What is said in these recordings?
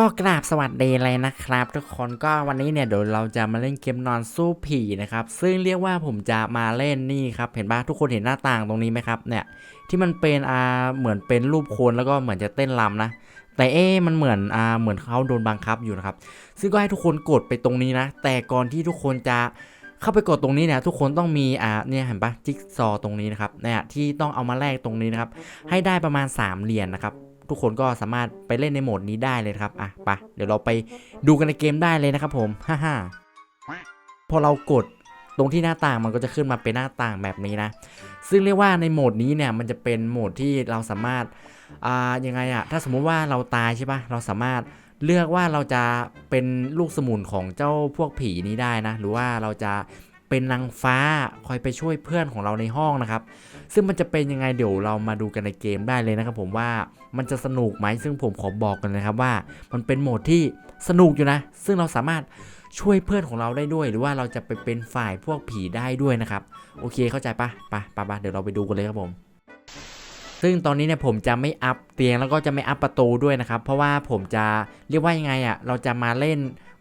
ก็กราบสวัสดีเลยนะครับ ทุกคนก็วันนี้เนี่ยเดี๋ยวเราจะมาเล่นเกมนอนสู้ผีนะครับ ซึ่งเรียกว่าผมจะมาเล่นนี่ครับ เห็นปะทุกคนเห็นหน้าต่างตรงนี้ไหมครับเนี่ยที่มันเป็นอ่าเหมือนเป็นรูปคนแล้วก็เหมือนจะเต้นรำนะ แต่เอ๊มันเหมือนอ่าเหมือนเขาโดนบังคับอยู่นะครับ ซึ่งก็ให้ทุกคนกดไปตรงนี้นะ แต่ก่อนที่ทุกคนจะเข้าไปกดตรงนี้เนี่ยทุกคนต้องมีอ่าเนี่ยเห็นปะจิ๊กซอตรงนี้นะครับเนี่ยที่ต้องเอามาแลกตรงนี้นะครับให้ได้ประมาณ 3 เหรียญนะครับ ทุกคนก็สามารถไปเล่นในโหมดนี้ได้เลยครับอะไปะเดี๋ยวเราไปดูกันในเกมได้เลยนะครับผมฮ่าฮ่าพอเรากดตรงที่หน้าต่างมันก็จะขึ้นมาเป็นหน้าต่างแบบนี้นะ ซึ่งเรียกว่าในโหมดนี้เนี่ยมันจะเป็นโหมดที่เราสามารถอ่ายังไงอะถ้าสมมุติว่าเราตายใช่ปะเราสามารถเลือกว่าเราจะเป็นลูกสมุนของเจ้าพวกผีนี้ได้นะ หรือว่าเราจะ เป็นนางฟ้าคอยไปช่วยเพื่อนของเราในห้องนะครับ ซึ่งมันจะเป็นยังไงเดี๋ยวเรามาดูกันในเกมได้เลยนะครับ ผมว่ามันจะสนุกไหมซึ่งผมขอบอกกันนะครับว่า มันเป็นโหมดที่สนุกอยู่นะ ซึ่งเราสามารถช่วยเพื่อนของเราได้ด้วย หรือว่าเราจะไปเป็นฝ่ายพวกผีได้ด้วยนะครับ โอเคเข้าใจปะไปไปไปเดี๋ยวเราไปดูกันเลยครับผมซึ่งตอนนี้เนี่ยผมจะไม่อัพเตียงแล้วก็จะไม่อัพประตูด้วยนะครับ เพราะว่าผมจะเรียกว่ายังไงอะ่ะเราจะมาเล่น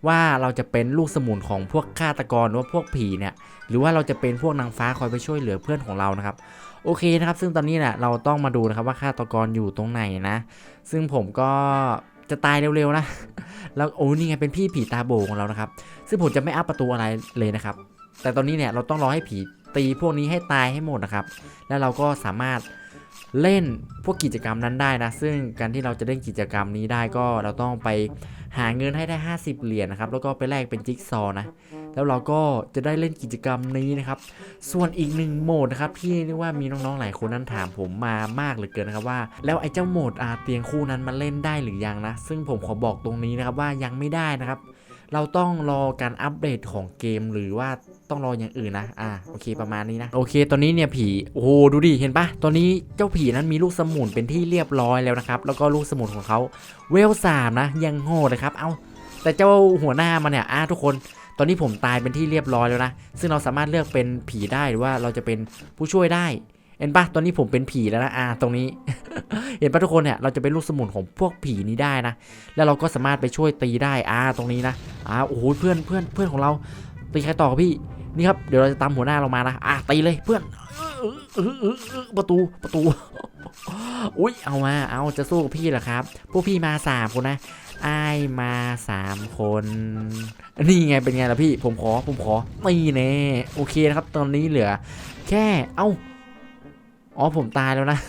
ว่าเราจะเป็นลูกสมุนของพวกฆาตกรหรือว่าพวกผีเนี่ยหรือว่าเราจะเป็นพวกนางฟ้าคอยไปช่วยเหลือเพื่อนของเรานะครับโอเคนะครับ ซึ่งตอนนี้เนี่ยเราต้องมาดูนะครับว่าฆาตกรอยู่ตรงไหนนะ ซึ่งผมก็จะตายเร็วๆนะ แล้วโอ้นี่ไงเป็นพี่ผีตาโบของเรานะครับ ซึ่งผมจะไม่อัพประตูอะไรเลยนะครับ แต่ตอนนี้เนี่ยเราต้องรอให้ผีตีพวกนี้ให้ตายให้หมดนะครับ แล้วเราก็สามารถ เล่นพวกกิจกรรมนั้นได้นะ ซึ่งการที่เราจะเล่นกิจกรรมนี้ได้ก็เราต้องไปหาเงินให้ได้ 50 เหรียญนะครับ แล้วก็ไปแลกเป็นจิ๊กซอนะ แล้วเราก็จะได้เล่นกิจกรรมนี้นะครับ ส่วนอีกหนึ่งโหมดนะครับที่เรียกว่ามีน้องๆหลายคนนั้นถามผมมามากเหลือเกินนะครับว่า แล้วไอ้เจ้าโหมดอาเตียงคู่นั้นมันเล่นได้หรือยังนะ ซึ่งผมขอบอกตรงนี้นะครับว่ายังไม่ได้นะครับ เราต้องรอการอัปเดตของเกมหรือว่า ต้องรออย่างอื่นนะ อ่า โอเคประมาณนี้นะ โอเค ตอนนี้เนี่ยผี โอ้โห ดูดิ เห็นปะตอนนี้เจ้าผีนั้นมีลูกสมุนเป็นที่เรียบร้อยแล้วนะครับ แล้วก็ลูกสมุนของเขาเวลสามนะ ยังโหดเลยครับ เอาแต่เจ้าหัวหน้ามันเนี่ย อ่าทุกคน ตอนนี้ผมตายเป็นที่เรียบร้อยแล้วนะ ซึ่งเราสามารถเลือกเป็นผีได้หรือว่าเราจะเป็นผู้ช่วยได้ เห็นปะตอนนี้ผมเป็นผีแล้วนะ อ่า ตรงนี้ เห็นปะทุกคนเนี่ย เราจะเป็นลูกสมุนของพวกผีนี้ได้นะ แล้วเราก็สามารถไปช่วยตีได้ อ่า ตรงนี้นะ อ่า โอ้โห เพื่อนเพื่อนเพื่อนของเราตีใครต่อพี่ นี่ครับเดี๋ยวเราจะตามหัวหน้าเรามานะอะตีเลยเพื่อนประตูประตู อุ้ยเอามาเอาจะสู้กับพี่เหรอครับ พวกพี่มาสามคนนะไอ้ามาสามคน นี่ไงเป็นไงล่ะพี่ ผมขอผมขอนี่แน่โอเคนะครับ ตอนนี้เหลือ แค่ เอ้า อ๋อผมตายแล้วนะ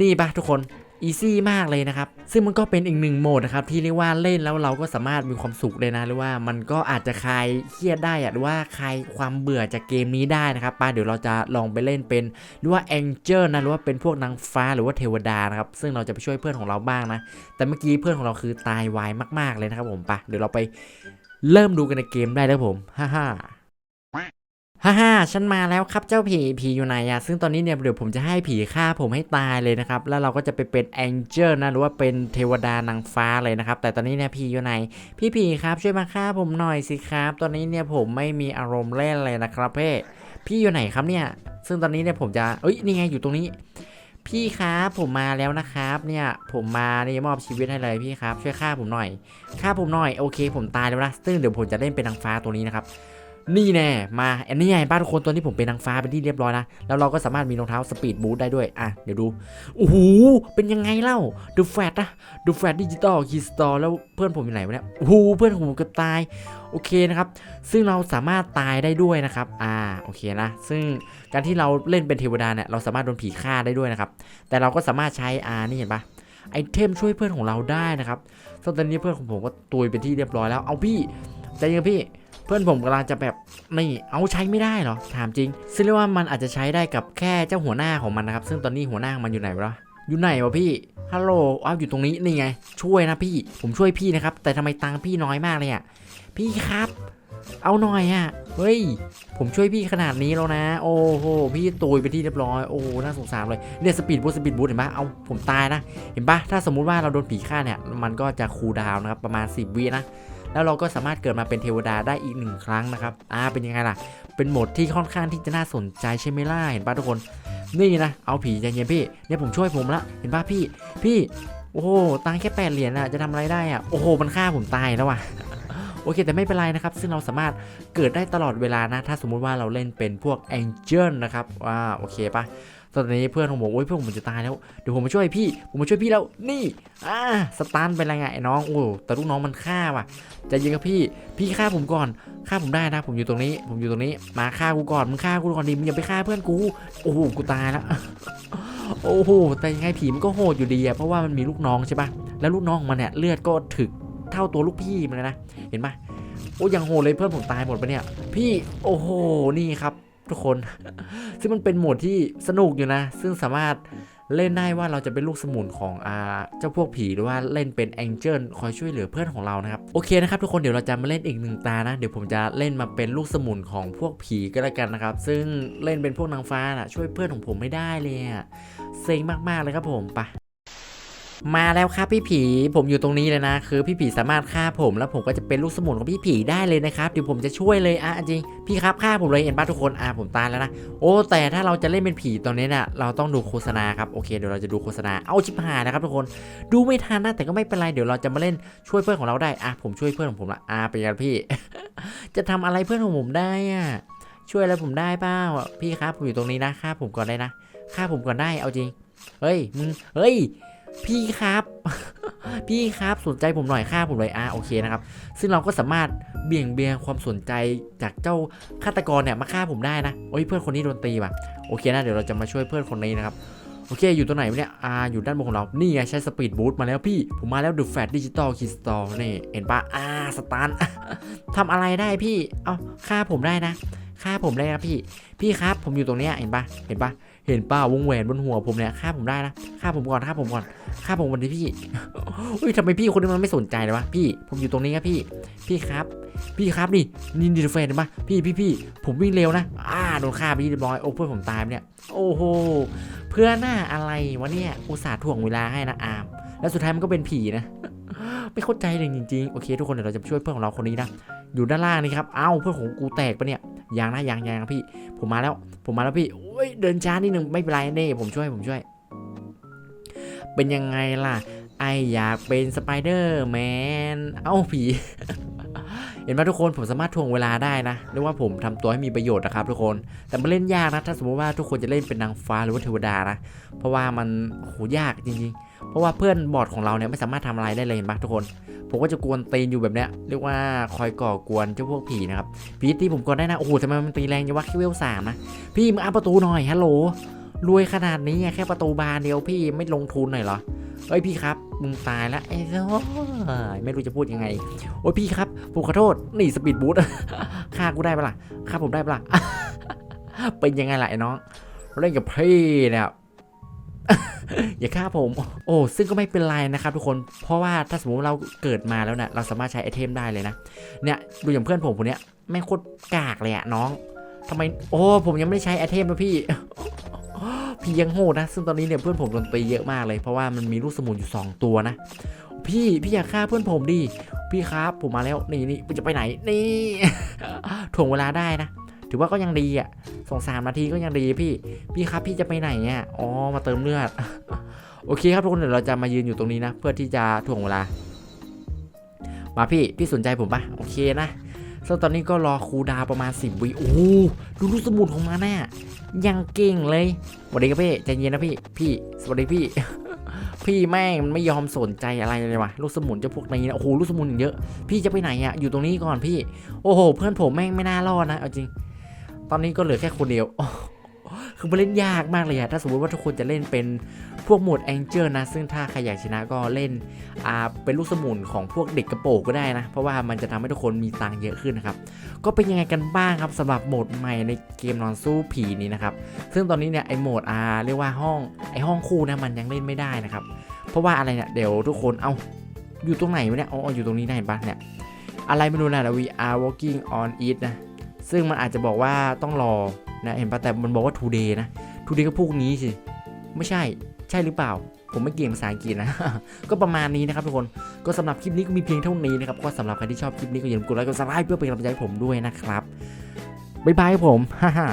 นี่ปะทุกคน อีซี่มากเลยนะครับ ซึ่งมันก็เป็นอีกหนึ่งโหมดนะครับ ที่เรียกว่าเล่นแล้วเราก็สามารถมีความสุขเลยนะ หรือว่ามันก็อาจจะคลายเครียดได้หรือว่าคลายความเบื่อจากเกมนี้ได้นะครับป้าเดี๋ยวเราจะลองไปเล่นเป็นหรือว่าแองเจิลนะหรือว่าเป็นพวกนางฟ้าหรือว่าเทวดานะครับซึ่งเราจะไปช่วยเพื่อนของเราบ้างนะ แต่เมื่อกี้เพื่อนของเราคือตายวายมาก ๆเลยนะครับผมปะเดี๋ยวเราไปเริ่มดูกันในเกมได้แล้วผมฮ่า ฮ่าฮ่าฉันมาแล้วครับเจ้าผี ผีอยู่ไหนอะซึ่งตอนนี้เนี่ยเดี๋ยวผมจะให้ผีฆ่าผมให้ตายเลยนะครับ แล้วเราก็จะไปเป็นแองเจิลนะ หรือว่าเป็นเทวดานางฟ้าเลยนะครับ แต่ตอนนี้เนี่ยผีอยู่ไหน พี่ผีครับช่วยมาฆ่าผมหน่อยสิครับ ตอนนี้เนี่ยผมไม่มีอารมณ์เล่นเลยนะครับเพ่พี่อยู่ไหนครับเนี่ย ซึ่งตอนนี้เนี่ยผมจะ เอ้ย นี่ไงอยู่ตรงนี้ พี่ครับผมมาแล้วนะครับเนี่ยผมมานี่มอบชีวิตให้เลยพี่ครับช่วยฆ่าผมหน่อยฆ่าผมหน่อยโอเค ผมตายแล้วนะซึ่งเดี๋ยวผมจะเล่นเป็นนางฟ้าตัวนี้นะครับ นี่แน่มาอันนี้ไงบ้านทุกคนตัวนี้ผมเป็นนางฟ้าเป็นที่เรียบร้อยนะแล้วเราก็สามารถมีรองเท้าสปีดบูทได้ด้วยอะเดี๋ยวดูโอ้โหเป็นยังไงเล่าดูแฟตนะดูแฟตดิจิตอลคีสตอร์แล้วเพื่อนผมอยู่ไหนวะเนี่ยโอ้โหเพื่อนผมเกือบตายโอเคนะครับซึ่งเราสามารถตายได้ด้วยนะครับอ่าโอเคนะซึ่งการที่เราเล่นเป็นเทวดาเนี่ยเราสามารถโดนผีฆ่าได้ด้วยนะครับแต่เราก็สามารถใช้อ่านี่เห็นปะไอเทมช่วยเพื่อนของเราได้นะครับซึ่งตอนนี้เพื่อนของผมก็ตุยเป็นที่เรียบร้อยแล้วเอาพี่ใจเย็นพี่ เพื่อนผมกำลังจะแบบนี่เอาใช้ไม่ได้เหรอถามจริงซึ่งเรียกว่ามันอาจจะใช้ได้กับแค่เจ้าหัวหน้าของมันนะครับ ซึ่งตอนนี้หัวหน้าของมันอยู่ไหนวะอยู่ไหนวะพี่ฮัลโหลอ้าวอยู่ตรงนี้นี่ไง ช่วยนะพี่ ผมช่วยพี่นะครับ แต่ทำไมตังค์พี่น้อยมากเลยอะพี่ครับ เอาหน่อยอะเฮ้ย ผมช่วยพี่ขนาดนี้แล้วนะ โอ้โหพี่ตุยไปที่เรียบร้อยโอ้หน่าสงสารเลยเนี่ยสปีดบูสสปีดบูสเห็นปะเอาผมตายนะ เห็นปะถ้าสมมุติว่าเราโดนผีฆ่าเนี่ย มันก็จะคูลดาวน์นะครับประมาณ 10วินะ แล้วเราก็สามารถเกิดมาเป็นเทวดาได้อีกหนึ่งครั้งนะครับอ่าเป็นยังไงล่ะ เป็นโหมดที่ค่อนข้างที่จะน่าสนใจใช่ไหมล่ะเห็นป่ะทุกคน นี่นะเอาผีใจเย็นพี่เนี่ยผมช่วยผมละเห็นป่ะพี่พี่โอ้โหตังแค่แปดเหรียญอะจะทำอะไรได้อะโอ้โหมันฆ่าผมตายแล้วว่ะโอเค แต่ไม่เป็นไรนะครับ ซึ่งเราสามารถเกิดได้ตลอดเวลานะ ถ้าสมมุติว่าเราเล่นเป็นพวกแองเจิลนะครับว่าโอเคปะ ตอนนี้เพื่อนของผมโอ้ยเพื่อนผมจะตายแล้วเดี๋ยวผมมาช่วยพี่ผมมาช่วยพี่แล้วนี่อ่าสตันเป็นไรไงไอ้น้องโอ้แต่ลูกน้องมันฆ่าว่ะใจะยิงกับพี่พี่ฆ่าผมก่อนฆ่าผมได้นะผมอยู่ตรงนี้ ผมอยู่ตรงนี้มาฆ่ากูก่อนมึงฆ่ากูก่อนดิมึงอย่าไปฆ่าเพื่อนกูโอ้โหกูตายแล้วโอ้โหแต่ยังไงผีมันก็โหดอยู่ดีอะเพราะว่ามันมีลูกน้องใช่ปะแล้วลูกน้องมันเนี่ยเลือดก็ถึกเท่าตัวลูกพี่มันเลยนะเห็นปะโอ้ยังโหดเลยเพื่อนผมตายหมดปะเนี่ย พี่โอ้โหนี่ครับ ทุกคน ซึ่งมันเป็นโหมดที่สนุกอยู่นะ ซึ่งสามารถเล่นได้ว่าเราจะเป็นลูกสมุนของอ่าเจ้าพวกผีหรือว่าเล่นเป็นแองเจิลคอยช่วยเหลือเพื่อนของเรานะครับโอเคนะครับทุกคนเดี๋ยวเราจะมาเล่นอีกหนึ่งตานะ เดี๋ยวผมจะเล่นมาเป็นลูกสมุนของพวกผีก็แล้วกันนะครับ ซึ่งเล่นเป็นพวกนางฟ้าน่ะช่วยเพื่อนของผมไม่ได้เลยอะเซ็งมากๆเลยครับผมไป มาแล้วครับพี่ผีผมอยู่ตรงนี้เลยนะ คือพี่ผีสามารถฆ่าผมแล้วผมก็จะเป็นลูกสมุนของพี่ผีได้เลยนะครับเดี๋ยวผมจะช่วยเลยอะจริงพี่ครับฆ่าผมเลยเห็นปะทุกคนอะผมตายแล้วนะโอ้แต่ถ้าเราจะเล่นเป็นผีตอนนี้นี่ยเราต้องดูโฆษณาครับโอเคเดี๋ยวเราจะดูโฆษณาเอาชิบหายนะครับทุกคนดูไม่ทันนะแต่ก็ไม่เป็นไรเดี๋ยวเราจะมาเล่นช่วยเพื่อนของเราได้อะผมช่วยเพื่อนของผมละอะเป็นพี่ จะทำอะไรเพื่อนของผมได้อะช่วยอะไรผมได้เปล่าพี่ครับผมอยู่ตรงนี้นะฆ่าผมก่อนได้นะฆ่าผมก่อนได้เอาจริง เฮ้ยมึงเฮ้ย พี่ครับ พี่ครับสนใจผมหน่อยค่าผมเลยอะโอเคนะครับ ซึ่งเราก็สามารถเบี่ยงเบนความสนใจจากเจ้าฆาตกรเนี่ยมาฆ่าผมได้นะโอ้ยเพื่อนคนนี้โดนตีว่ะโอเคนะเดี๋ยวเราจะมาช่วยเพื่อนคนนี้นะครับโอเค อยู่ตัวไหนเนี่ยอ่าอยู่ด้านบนของเรา นี่ไงใช้สปีดบูทมาแล้วพี่ ผมมาแล้วดูแฟตดิจิตอลคิสตอลนี่ เห็นปะอ่า สตาร์ทำอะไรได้พี่ เอ้าฆ่าผมได้นะฆ่าผมได้นะพี่ พี่ครับ ผมอยู่ตรงเนี้ย เห็นปะเห็นปะ เห็นป้าวงแหวนบนหัวผมเนี่ยฆ่าผมได้นะฆ่าผมก่อนฆ่าผมก่อนฆ่าผมวันนี้พี่อุ้ยทำไมพี่คนนี้มันไม่สนใจเลยวะพี่ผมอยู่ตรงนี้ครับพี่พี่ครับ พี่ครับนี่นี่ดีเฟนปะพี่พี่พี่ผมวิ่งเร็วนะอ่าโดนฆ่าไปที่เรียบร้อยโอ้เพื่อนผมตายเนี่ยโอ้โหเพื่อนหน้าอะไรวะเนี่ยอุตส่าห์ถ่วงเวลาให้นะอาม แล้วสุดท้ายมันก็เป็นผีนะไม่เข้าใจเลยจริงๆโอเค ทุกคนเดี๋ยวเราจะช่วยเพื่อนของเราคนนี้นะ อยู่ด้านล่างนี่ครับ เอ้าเพื่อนของกูแตกปะเนี่ยยังนะยังยังพี่ ผมมาแล้ว ผมมาแล้วพี่โอ้ยเดินช้านิดนึงไม่เป็นไรเน่ผมช่วยผมช่วย เป็นยังไงล่ะ ไออยากเป็นสไปเดอร์แมน เอ้าผี เห็นไหมทุกคนผมสามารถทวงเวลาได้นะเรียกว่าผมทำตัวให้มีประโยชน์นะครับทุกคน แต่มันเล่นยากนะ ถ้าสมมติว่าทุกคนจะเล่นเป็นนางฟ้าหรือว่าเทวดานะ เพราะว่ามันโหยากจริงๆ เพราะว่าเพื่อนบอร์ดของเราเนี่ยไม่สามารถทำอะไรได้เลยเห็นปะทุกคน ผมก็จะกวนตีนอยู่แบบเนี้ยเรียกว่าคอยก่อกวนเจ้าพวกผีนะครับผีที่ผมกวนได้นะโอ้โหทำไมมันตีแรงจังวะแค่เวลสามนะพี่มึงอัพประตูหน่อยฮัลโหลรวยขนาดนี้แค่ประตูบานเดียวพี่ไม่ลงทุนหน่อยเหรอเอ้ยพี่ครับมึงตายแล้วไอ้โอ้ยไม่รู้จะพูดยังไง โอ้ยพี่ครับผมขอโทษนี่สปีดบูทฆ่ากูได้ปะล่ะฆ่าผมได้ปะล่ะเป็นยังไงล่ะไอ้น้องเล่นกับพี่เนี่ย อย่าฆ่าผม โอ้ซึ่งก็ไม่เป็นไรนะครับทุกคนเพราะว่าถ้าสมมติเราเกิดมาแล้วเนี่ยเราสามารถใช้ไอเทมได้เลยนะเนี่ยดูอย่างเพื่อนผมคนเนี้ยแม่โคตรกากเลยอะน้องทำไมโอ้ผมยังไม่ได้ใช้ไอเทมนะพี่พี่ยังโหดนะ ซึ่งตอนนี้เนี่ยเพื่อนผมโดนตีเยอะมากเลยเพราะว่ามันมีลูกสมุนอยู่ 2 ตัวนะ พี่พี่อยากฆ่าเพื่อนผมดิพี่ครับผมมาแล้วนี่นี่จะไปไหนนี่ถ่วงเวลาได้นะ ถือว่าก็ยังดีอะสองสามนาทีก็ยังดีพี่ พี่ครับพี่จะไปไหนอะอ๋อมาเติมเลือด โอเคครับทุกคนเดี๋ยวเราจะมายืนอยู่ตรงนี้นะ เพื่อที่จะถ่วงเวลา มาพี่ พี่สนใจผมปะโอเคนะซึ่งตอนนี้ก็รอครูดาวประมาณ 10วิโอ้ดูลูสมุนของมาแน่ยังเก่งเลยสวัสดีครับพี่ใจเย็นนะพี่ พี่ สวัสดีพี่ พี่แม่งมันไม่ยอมสนใจอะไรเลยวะลูกสมุนเจะพวกนี้นะโอ้โหลูกสมุนเยอะ พี่จะไปไหนอะอยู่ตรงนี้ก่อนพี่ โอ้โห เพื่อนผมแม่งไม่น่ารอดนะเอาจริง ตอนนี้ก็เหลือแค่คนเดียว คือมันเล่นยากมากเลยอะถ้าสมมติว่าทุกคนจะเล่นเป็นพวกโหมดแองเจิลนะ ซึ่งถ้าใครอยากชนะก็เล่นอ่าเป็นลูกสมุนของพวกเด็กกระโปรงก็ได้นะ เพราะว่ามันจะทำให้ทุกคนมีตังเยอะขึ้นนะครับ ก็เป็นยังไงกันบ้างครับสำหรับโหมดใหม่ในเกมนอนสู้ผีนี้นะครับ ซึ่งตอนนี้เนี่ยไอโหมดอ่าเรียกว่าห้องไอห้องคู่นะมันยังเล่นไม่ได้นะครับ เพราะว่าอะไรเนี่ยเดี๋ยวทุกคนเอาอยู่ตรงไหนวะเนี่ยอ๋ออยู่ตรงนี้ได้เห็นปะเนี่ยอะไรไม่รู้นะ we are walking on it นะซึ่งมันอาจจะบอกว่าต้องรอ นะเห็นปะแต่มันบอกว่า today นะ today ก็พวกนี้สิไม่ใช่ใช่หรือเปล่า ผมไม่เก่งภาษาอังกฤษนะ ก็ประมาณนี้นะครับทุกคนก็สำหรับคลิปนี้ก็มีเพียงเท่านี้นะครับก็สำหรับใครที่ชอบคลิปนี้ก็อย่าลืมกดไลค์กดซับสไครป์เพื่อเป็นกำลังใจให้ผมด้วยนะครับบ๊ายบายครับผมฮ่าฮ่า